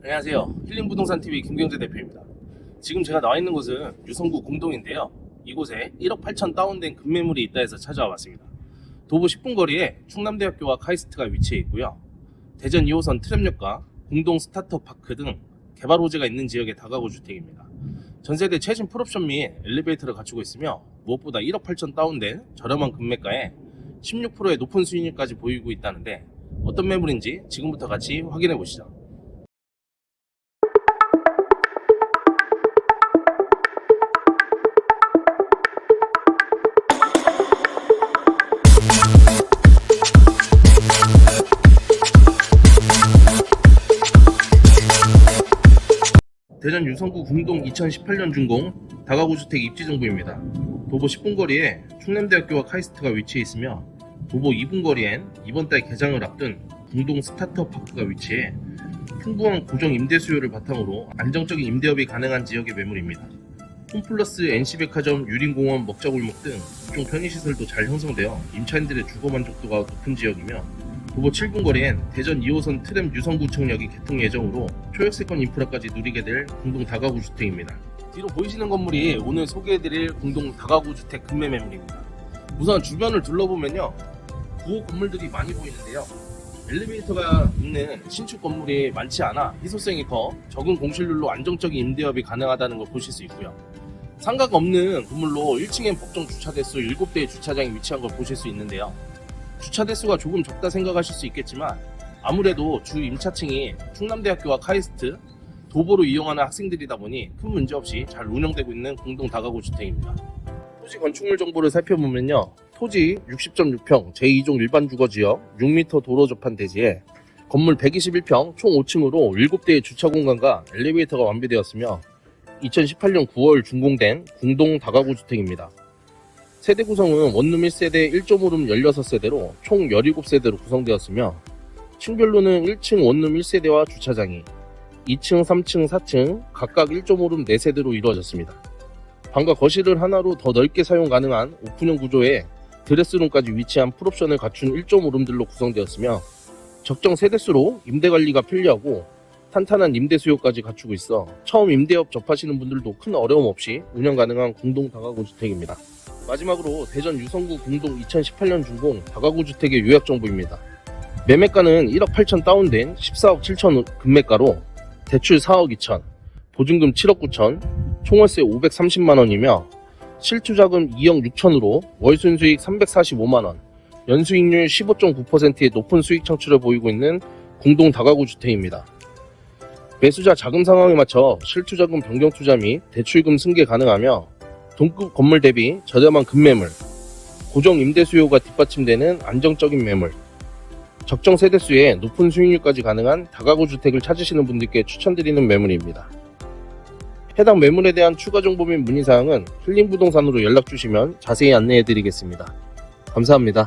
안녕하세요. 힐링부동산TV 김경재 대표입니다. 지금 제가 나와 있는 곳은 유성구 공동인데요. 이곳에 1억 8천 다운된 급매물이 있다 해서 찾아와 봤습니다. 도보 10분 거리에 충남대학교와 카이스트가 위치해 있고요. 대전 2호선 트램역과 공동 스타트업 파크 등 개발 호재가 있는 지역의 다가구 주택입니다. 전세대 최신 풀옵션 및 엘리베이터를 갖추고 있으며 무엇보다 1억 8천 다운된 저렴한 금매가에 16%의 높은 수익률까지 보이고 있다는데 어떤 매물인지 지금부터 같이 확인해 보시죠. 대전 유성구 궁동 2018년 준공 다가구 주택 입지 정보입니다. 도보 10분 거리에 충남대학교와 카이스트가 위치해 있으며 도보 2분 거리엔 이번 달 개장을 앞둔 궁동 스타트업 파크가 위치해 풍부한 고정 임대 수요를 바탕으로 안정적인 임대업이 가능한 지역의 매물입니다. 홈플러스 NC백화점, 유림공원, 먹자골목 등 각종 편의시설도 잘 형성되어 임차인들의 주거 만족도가 높은 지역이며 도보 7분 거리엔 대전 2호선 트램 유성구청역이 개통 예정으로 초역세권 인프라까지 누리게 될 공동 다가구 주택입니다. 뒤로 보이시는 건물이 오늘 소개해드릴 공동 다가구 주택 급매 매물입니다. 우선 주변을 둘러보면요. 구호 건물들이 많이 보이는데요. 엘리베이터가 있는 신축 건물이 많지 않아 희소성이 커 적은 공실률로 안정적인 임대업이 가능하다는 걸 보실 수 있고요. 상가가 없는 건물로 1층엔 법정 주차 대수 7대의 주차장이 위치한 걸 보실 수 있는데요. 주차 대수가 조금 적다 생각하실 수 있겠지만 아무래도 주 임차층이 충남대학교와 카이스트 도보로 이용하는 학생들이다 보니 큰 문제 없이 잘 운영되고 있는 공동 다가구 주택입니다. 토지 건축물 정보를 살펴보면요. 토지 60.6평 제2종 일반 주거 지역 6m 도로 접한 대지에 건물 121평 총 5층으로 7대의 주차 공간과 엘리베이터가 완비되었으며 2018년 9월 준공된 공동 다가구 주택입니다. 세대 구성은 원룸 1세대 1.5룸 16세대로 총 17세대로 구성되었으며 층별로는 1층 원룸 1세대와 주차장이 2층, 3층, 4층 각각 1.5룸 4세대로 이루어졌습니다. 방과 거실을 하나로 더 넓게 사용 가능한 오픈형 구조에 드레스룸까지 위치한 풀옵션을 갖춘 1.5룸들로 구성되었으며 적정 세대수로 임대 관리가 편리하고 탄탄한 임대 수요까지 갖추고 있어 처음 임대업 접하시는 분들도 큰 어려움 없이 운영 가능한 공동 다가구 주택입니다. 마지막으로 대전 유성구 공동 2018년 준공 다가구 주택의 요약 정보입니다. 매매가는 1억 8천 다운된 14억 7천 금매가로 대출 4억 2천, 보증금 7억 9천, 총월세 530만 원이며 실투자금 2억 6천으로 월 순수익 345만 원, 연수익률 15.9%의 높은 수익 창출을 보이고 있는 공동 다가구 주택입니다. 매수자 자금 상황에 맞춰 실투자금 변경 투자 및 대출금 승계 가능하며 동급 건물 대비 저렴한 급매물, 고정 임대 수요가 뒷받침되는 안정적인 매물, 적정 세대수에 높은 수익률까지 가능한 다가구 주택을 찾으시는 분들께 추천드리는 매물입니다. 해당 매물에 대한 추가 정보 및 문의사항은 힐링부동산으로 연락 주시면 자세히 안내해 드리겠습니다. 감사합니다.